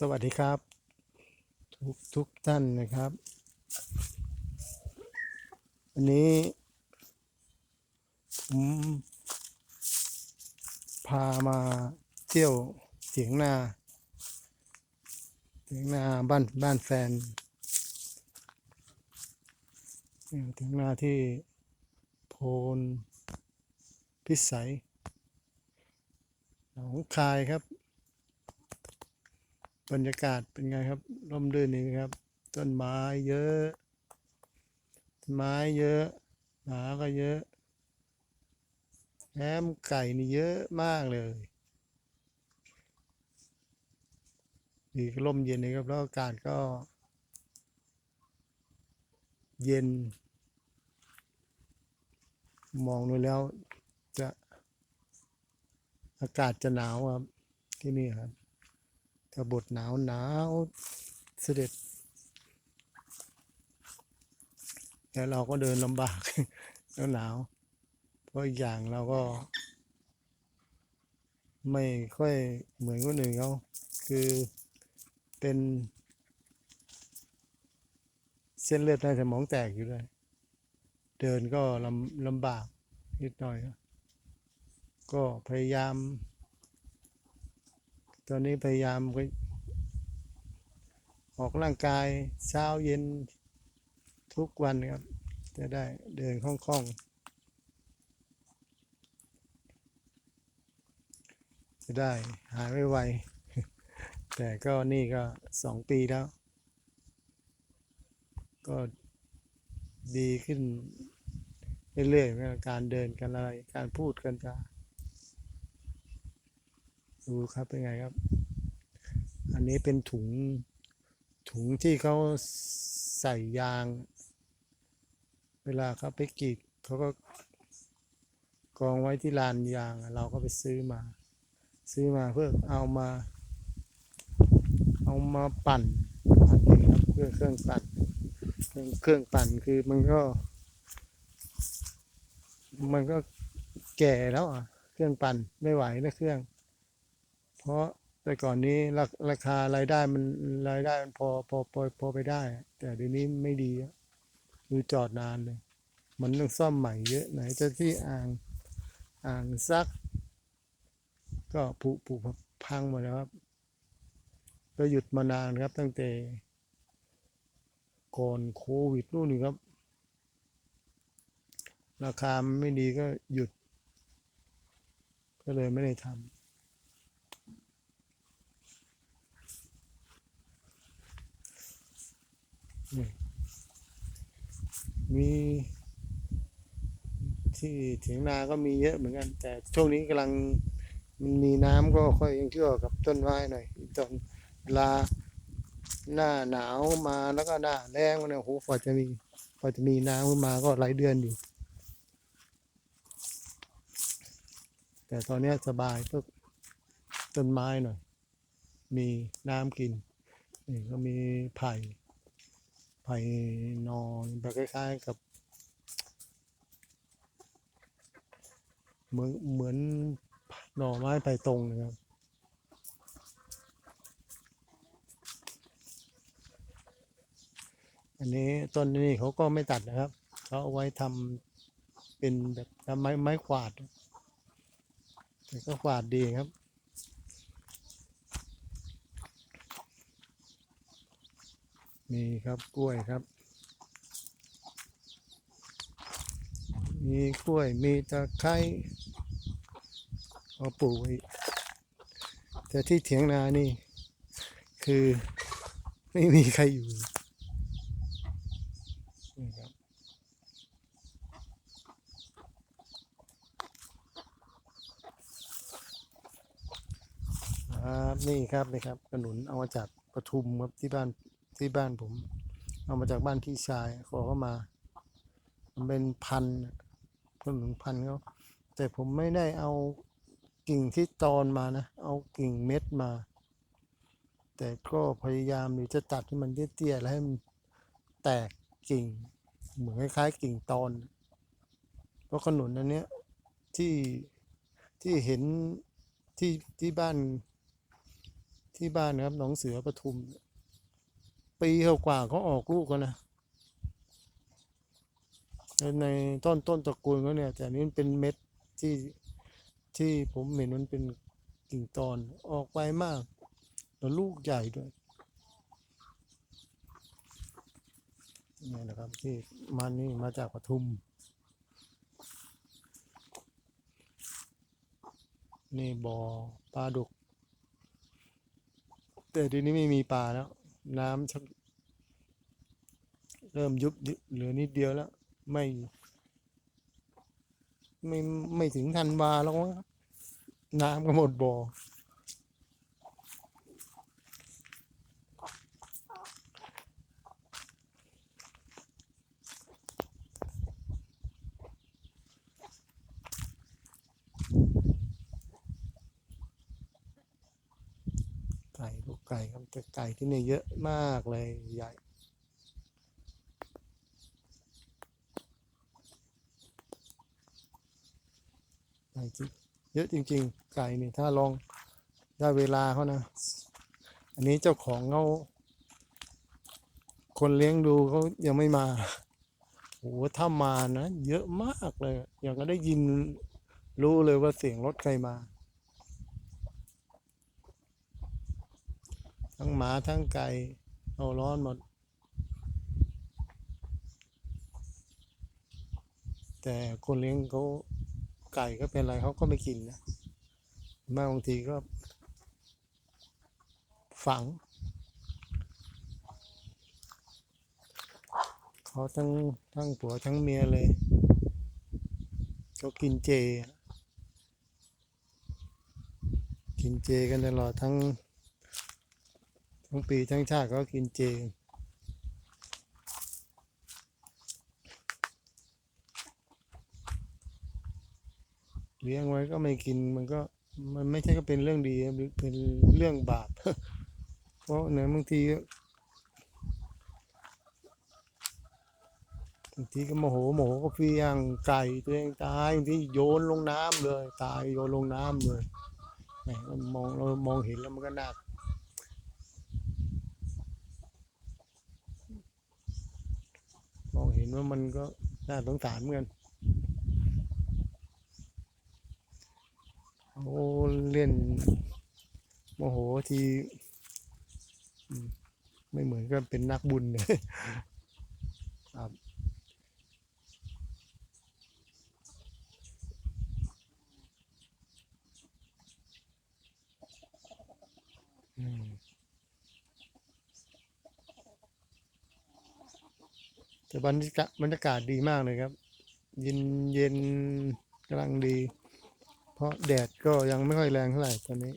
สวัสดีครับ ทุกทุกท่านนะครับ วันนี้ผมพามาเที่ยวเถียงนาเถียงนาบ้านบ้านแฟนเอ่อเถียงนาที่โพนพิสัยหนองคายครับ บรรยากาศเป็นไงครับร่มรื่นนี่ครับ ต้นไม้เยอะต้นไม้เยอะหมาก็เยอะแถมไก่นี่เยอะมากเลยดีก็ร่มเย็นนี่ครับแล้วอากาศก็ เย็น มองดูแล้วจะอากาศจะหนาวครับ ที่นี่ครับ กบฏหนาวหนาวเสด็จ แต่เราก็เดินลำบากแล้วหนาวเพราะอีกอย่างเราก็ ไม่ค่อยเหมือนคนอื่นเขาคือเป็นเส้นเลือดในสมองแตกอยู่เลยเดินก็ลำลำบากนิดหน่อย ก็พยายาม ตอนนี้พยายามออกร่างกายเช้าเย็นทุกวันครับ จะได้เดินคล่องๆ จะได้หายไวๆแต่ก็นี่ก็สองปีแล้ว ก็ดีขึ้นเรื่อยๆกับการเดินกันอะไร การพูดกันจา ดูครับเป็นไงครับ อันนี้เป็นถุงถุงที่เขาใส่ยาง เวลาเขาไปกรีดเขาก็กองไว้ที่ลานยาง เราก็ไปซื้อมา ซื้อมาเพื่อเอามา เอามาปั่นปั่นเองครับเครื่องเครื่องปั่นเครื่องเครื่องปั่นคือมันก็ มันก็แก่แล้วอะ เครื่องปั่นไม่ไหวนะเครื่อง เพราะแต่ก่อนนี้ราราคารายได้มันรายได้มันพอพอพอพอไปได้ แต่เดี๋ยวนี้ไม่ดีคือจอดนานเลย มันต้องซ่อมใหม่เยอะไหนจะที่อ่างอ่างซัก ก็ผุผุพังหมดแล้วครับ ก็หยุดมานานครับตั้งแต่ก่อนโควิดนู่นนี่ครับ ราคาไม่ดีก็หยุด ก็เลยไม่ได้ทำ นี่มีที่เถียงนาก็มีเยอะเหมือนกัน แต่ช่วงนี้กำลังมันมีน้ำก็ค่อยยังเชื่อกับต้นไม้หน่อยตอนเวลาหน้าหนาวมาแล้วก็หน้าแรงเนี่ยโหกว่าจะมีกว่าจะมีน้ำขึ้นมาก็หลายเดือนอยู่ แต่ตอนนี้สบายพวกต้นไม้หน่อย มีน้ำกินนี่ก็มีไผ่ ไผ่นอนแบบคล้ายๆกับเหมือนเหมือนหน่อไม้ไผ่ตรงนะครับอันนี้ต้นนี้เขาก็ไม่ตัดนะครับเขาเอาไว้ทำเป็นแบบไม้ไม้ขวาดแต่ก็ขวาดดีครับ มีครับกล้วยครับ มีกล้วยมีตะไคร้เอาปลูกไว้แต่ที่เถียงนานี่ คือไม่มีใครอยู่นี่ครับครับนี่ครับนี่ครับขนุนเอามาจากปทุมครับที่บ้าน ที่บ้านผม เอามาจากบ้านพี่ชาย ขอเข้ามา มันเป็นพันธุ์ขนุนพันเขาแต่ผมไม่ได้เอากิ่งที่ตอนมานะ เอากิ่งเม็ดมา แต่ก็พยายามอยู่จะตัดให้มันเตี้ยๆแล้วให้มันแตกกิ่ง เหมือนคล้ายๆกิ่งตอน เพราะขนุนอันเนี้ยที่ที่เห็นที่ที่บ้านที่บ้านนะครับหนองเสือปทุม ปีกว่าเขาออกลูกกันนะในต้นต้นตระกูลเขาเนี่ย แต่นี้มันเป็นเม็ดที่ที่ผมเห็นมันเป็นกิ่งตอนออกไปมาก แล้วลูกใหญ่ด้วยนี่นะครับ ที่มันนี่มาจากปทุม นี่บ่อปลาดุก แต่ทีนี้ไม่มีปลาแล้ว น้ำชักเริ่มยุบเหลือนิดเดียวแล้ว ไม่ ไม่ไม่ถึงธันวาแล้วครับน้ำก็หมดบ่อ ไก่ลูกไก่ครับแต่ ไก่ที่นี่เยอะมากเลยใหญ่ใหญ่จริงเยอะจริง ๆ ไก่นี่ถ้าลองได้เวลาเขานะ อันนี้เจ้าของเขาคนเลี้ยงดูเขายังไม่มาโอ้โหถ้ามานะ เยอะมากเลย อย่างก็ได้ยินรู้เลยว่าเสียงรถใครมา ทั้งหมาทั้งไก่เอาร้อนหมด แต่คนเลี้ยงเขาไก่ก็เป็นไรเขาก็ไม่กินนะมาบางทีก็ ฝังเขาทั้งทั้งผัวทั้งเมียเลยเขากินเจ กินเจกันตลอดทั้ง ทั้งปีทั้งชาติก็กินเจเลี้ยงไว้ก็ไม่กินมันก็มันไม่ใช่ก็เป็นเรื่องดีเป็นเรื่องบาป เพราะเนี่ยบางทีบางทีก็โมโหโมโหก็เฟียงไก่ตัวเองตายบางทีโยนลงน้ำเลย ตายโยนลงน้ำเลยแหมมันมองเรามองเห็นแล้วมันก็น่า มองเห็นว่ามันก็น่าสงสารเหมือนกันโอ้เล่นโมโหทีไม่เหมือนกับเป็นนักบุญเลยครับอืม แต่บรรยากาศบรรยากาศดีมากเลยครับ เย็นเย็นกำลังดี เพราะแดดก็ยังไม่ค่อยแรงเท่าไหร่ตอนนี้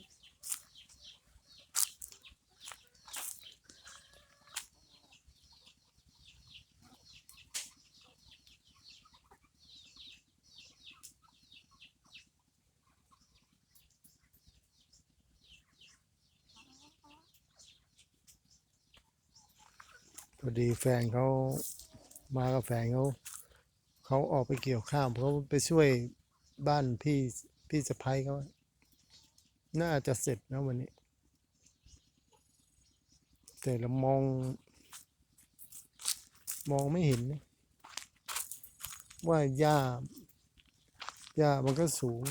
พอดีแฟนเขา มากับแฟนเขาเขาออกไปเกี่ยวข้าวเขาไปช่วยบ้านพี่พี่สะพ้ายเขาน่าจะเสร็จนะวันนี้ แต่เรามอง มองไม่เห็น ว่าหญ้าหญ้ามันก็สูง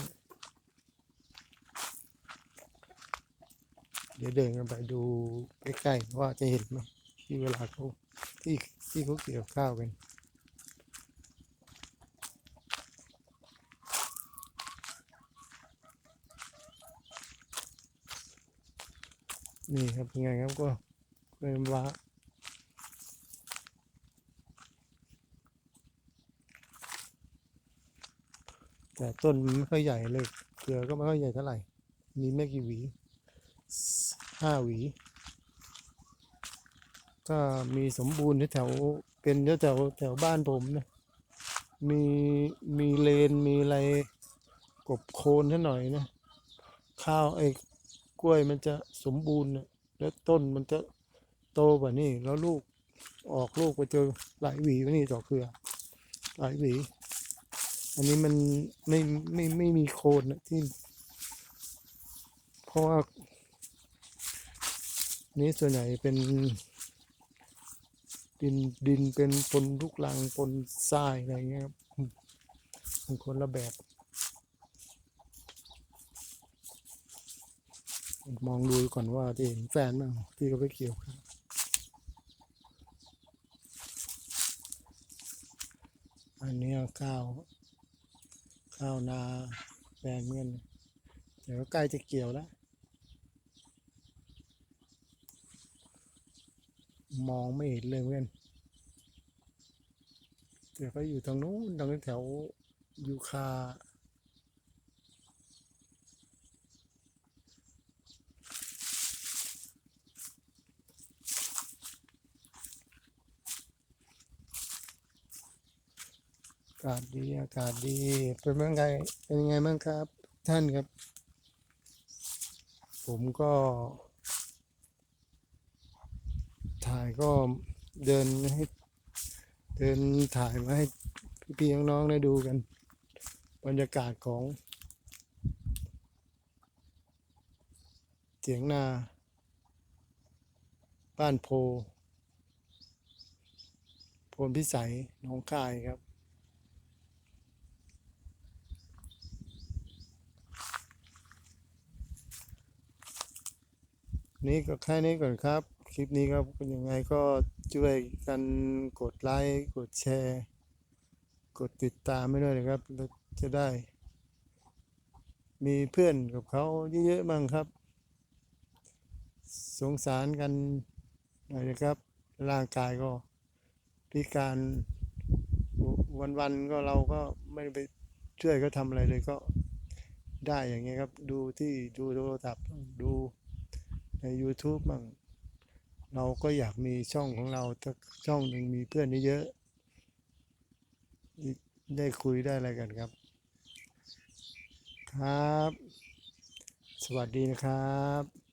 เดี๋ยวเดินกันไปดูใกล้ๆว่าจะเห็นไหมที่เวลาเขาที่ ที่เขาเกี่ยวข้าวกันนี่ครับเป็นไงครับก็เป็นว่าแต่ต้นมันไม่ค่อยใหญ่เลยเครือก็ไม่ค่อยใหญ่เท่าไหร่ มีไม่กี่หวีห้าหวี ก็มีสมบูรณ์แถวเป็นแถวแถวบ้านผมนะมีมีเลนมีอะไรกบโคนนิดหน่อยนะข้าวไอ้กล้วยมันจะสมบูรณ์นะแล้วต้นมันจะโตกว่านี่แล้วลูกออกลูกไปเจอหลายหวีว่านี่ต่อเครือ หลายหวี อันนี้มันไม่ไม่ไม่มีโคนนะที่ เพราะว่านี้ส่วนใหญ่เป็น ดินดินเป็นปนลูกลังปนทรายอะไรเงี้ยครับมันคนละแบบมองดูก่อนว่าจะเห็นแฟนบ้งที่เขาไปเกี่ยวครับอันนี้ข้าว ข้าวนาแฟนเงินแต่ก็ใกล้จะเกี่ยวแล้ว มองไม่เห็นเลยเพื่อนแต่ก็อยู่ทางนู้นทางแถวยูคาอากาศดีอากาศดีเป็นยังไงเป็นยังไงบ้างครับ ท่านครับ ผมก็ ถ่าย ก็เดินให้เดินถ่ายมาให้พี่ๆน้องๆได้ดูกัน บรรยากาศของเสียงนา บ้านโพพนพิสัยหนองคายครับนี่ก็แค่นี้ก่อนครับ คลิปนี้ครับเป็นยังไงก็ช่วยกันกดไลค์กดแชร์ กดติดตามไม่ด้วยนะครับเราจะได้ มีเพื่อนกับเขาเยอะๆมั่งครับ สงสารกันหน่อยนะครับ ร่างกายก็พิการวันๆก็เราก็ไม่ไปช่วยเขาทำอะไรเลยก็ได้อย่างเงี้ยครับ ดูที่ดูโทรศัพท์ดูใน YouTube มั่ง เราก็อยากมีช่องของเราถ้าช่องหนึ่งมีเพื่อนเยอะได้คุยได้อะไรกันครับ ครับ สวัสดีนะครับ